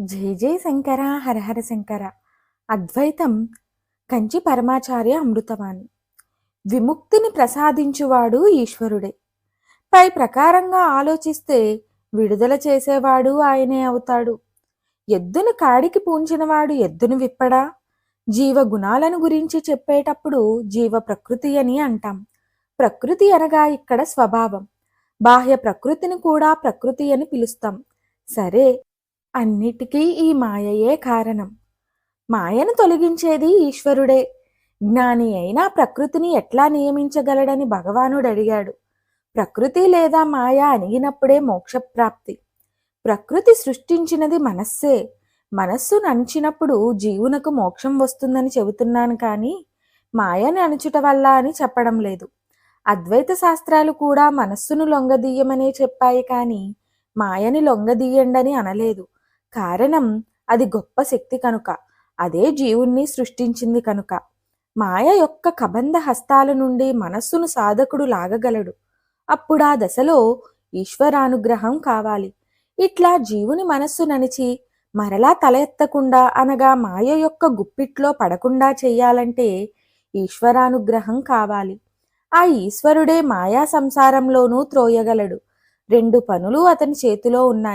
జై జై శంకర హరహర శంకర. అద్వైతం కంచి పరమాచార్య అమృతవాణి. విముక్తిని ప్రసాదించువాడు ఈశ్వరుడే. పై ప్రకారంగా ఆలోచిస్తే విడుదల చేసేవాడు ఆయనే అవుతాడు. ఎద్దును కాడికి పూంచినవాడు ఎద్దును విప్పడా? జీవ గుణాలను గురించి చెప్పేటప్పుడు జీవ ప్రకృతి అని అంటాం. ప్రకృతి అనగా ఇక్కడ స్వభావం. బాహ్య ప్రకృతిని కూడా ప్రకృతి అని పిలుస్తాం. సరే అన్నిటికీ ఈ మాయయే కారణం. మాయను తొలగించేది ఈశ్వరుడే. జ్ఞాని అయినా ప్రకృతిని ఎట్లా నియమించగలడని భగవానుడు అడిగాడు. ప్రకృతి లేదా మాయ అణిగినప్పుడే మోక్షప్రాప్తి. ప్రకృతి సృష్టించినది మనస్సే. మనస్సు నంచినప్పుడు జీవునకు మోక్షం వస్తుందని చెబుతున్నాను కానీ మాయని అణుచుట వల్ల అని చెప్పడం లేదు. అద్వైత శాస్త్రాలు కూడా మనస్సును లొంగదీయమనే చెప్పాయి కానీ మాయని లొంగదీయండని అనలేదు. కారణం అది గొప్ప శక్తి కనుక. అదే జీవుణ్ణి సృష్టించింది కనుక. మాయ యొక్క కబంధ హస్తాల నుండి మనస్సును సాధకుడు లాగగలడు. అప్పుడా దశలో ఈశ్వరానుగ్రహం కావాలి. ఇట్లా జీవుని మనస్సు ననిచి మరలా తల ఎత్తకుండా అనగా మాయ యొక్క గుప్పిట్లో పడకుండా చెయ్యాలంటే ఈశ్వరానుగ్రహం కావాలి. ఆ ఈశ్వరుడే మాయా సంసారంలోనూ త్రోయగలడు. రెండు పనులు అతని చేతిలో ఉన్నాయి.